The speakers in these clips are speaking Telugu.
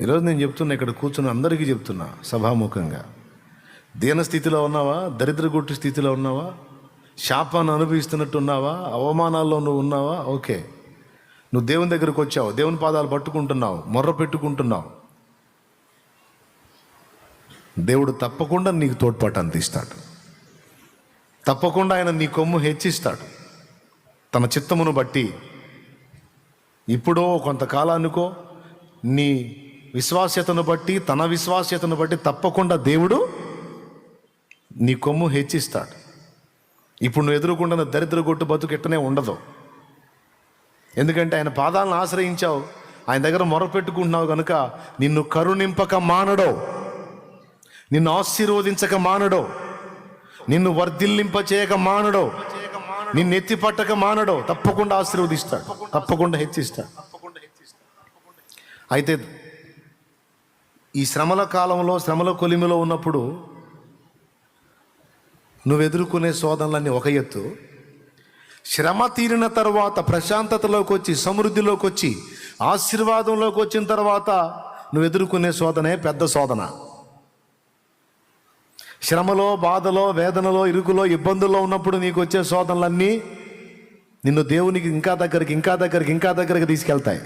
ఈరోజు నేను చెప్తున్నా ఇక్కడ కూర్చున్న అందరికీ చెప్తున్నా సభాముఖంగా. దీనస్థితిలో ఉన్నావా? దరిద్ర గుట్టు స్థితిలో ఉన్నావా? శాపాన్ని అనుభవిస్తున్నట్టు ఉన్నావా అవమానాల్లో నువ్వు ఉన్నావా? ఓకే. నువ్వు దేవుని దగ్గరకు వచ్చావు దేవుని పాదాలు పట్టుకుంటున్నావు మొర్ర పెట్టుకుంటున్నావు. దేవుడు తప్పకుండా నీకు తోడ్పాటు అందిస్తాడు తప్పకుండా ఆయన నీ కొమ్ము హెచ్చిస్తాడు. తన చిత్తమును బట్టి ఇప్పుడో కొంతకాలానికో నీ విశ్వాస్యతను బట్టి తన విశ్వాస్యతను బట్టి తప్పకుండా దేవుడు నీ కొమ్ము హెచ్చిస్తాడు. ఇప్పుడు నువ్వు ఎదుర్కొంటున్న దరిద్ర గొట్టు బతుకు ఎట్టనే ఉండదు. ఎందుకంటే ఆయన పాదాలను ఆశ్రయించావు. ఆయన దగ్గర మొరపెట్టుకుంటున్నావు కనుక నిన్ను కరుణింపక మానడో. నిన్ను ఆశీర్వదించక మానడో. నిన్ను వర్ధిల్లింప చేయక మానడో. నిన్ను ఎత్తి పట్టక మానడో. తప్పకుండా ఆశీర్వదిస్తాడు. తప్పకుండా హెచ్చిస్తాడు. అయితే ఈ శ్రమల కాలంలో శ్రమల కొలిమిలో ఉన్నప్పుడు నువ్వు ఎదుర్కొనే శోధనలన్నీ ఒక ఎత్తు. శ్రమ తీరిన తర్వాత ప్రశాంతతలోకి వచ్చి సమృద్ధిలోకి వచ్చి ఆశీర్వాదంలోకి వచ్చిన తర్వాత నువ్వు ఎదుర్కొనే శోధనే పెద్ద శోధన. శ్రమలో బాధలో వేదనలో ఇరుకులో ఇబ్బందుల్లో ఉన్నప్పుడు నీకు వచ్చే శోధనలన్నీ నిన్ను దేవునికి ఇంకా దగ్గరికి ఇంకా దగ్గరికి ఇంకా దగ్గరికి తీసుకెళ్తాయి.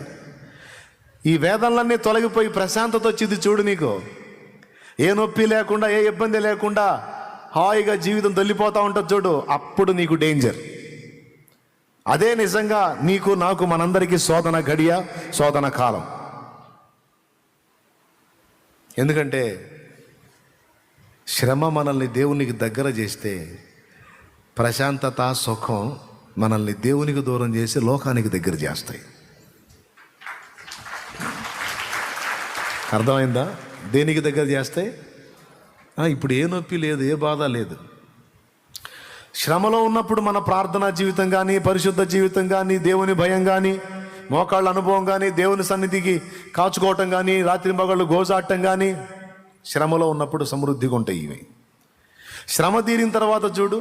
ఈ వేదనలన్నీ తొలగిపోయి ప్రశాంతత వచ్చింది చూడు నీకు. ఏ నొప్పి లేకుండా ఏ ఇబ్బంది లేకుండా హాయిగా జీవితం తొల్లిపోతూ ఉంటుంది చూడు అప్పుడు నీకు డేంజర్ అదే నిజంగా నీకు నాకు మనందరికీ శోధన గడియ శోధన కాలం. ఎందుకంటే శ్రమ మనల్ని దేవునికి దగ్గర చేస్తే ప్రశాంతత సుఖం మనల్ని దేవునికి దూరం చేసి లోకానికి దగ్గర చేస్తాయి. అర్థమైందా? దేనికి దగ్గర చేస్తాయి ఇప్పుడు ఏ నొప్పి లేదు ఏ బాధ లేదు. శ్రమలో ఉన్నప్పుడు మన ప్రార్థనా జీవితం కానీ పరిశుద్ధ జీవితం కానీ దేవుని భయం కానీ మోకాళ్ళ అనుభవం కానీ దేవుని సన్నిధికి కాచుకోవటం కానీ రాత్రి మగళ్ళు గోజాడటం కానీ శ్రమలో ఉన్నప్పుడు సమృద్ధిగా ఉంటాయి ఇవి. శ్రమ తీరిన తర్వాత చూడు